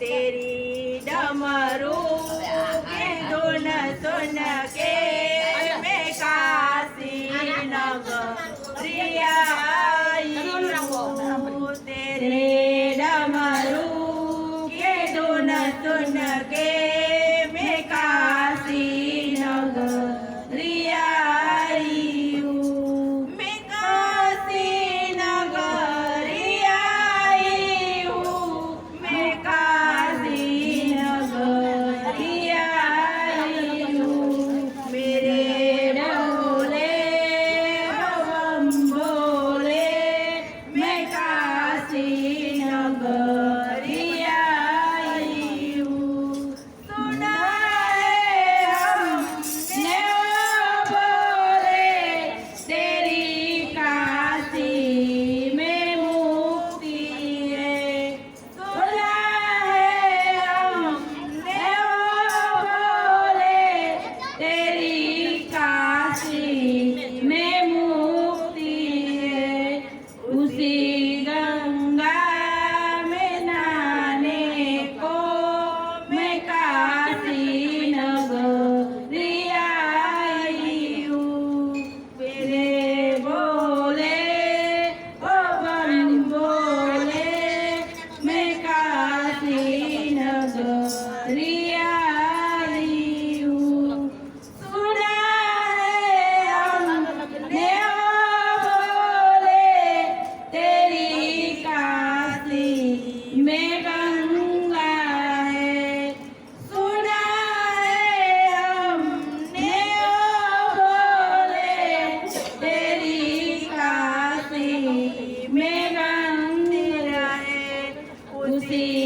तेरी डमरू के धुन सुन के मैं काशी नगरिया तेरे डमरू के धुन सुन के see. see.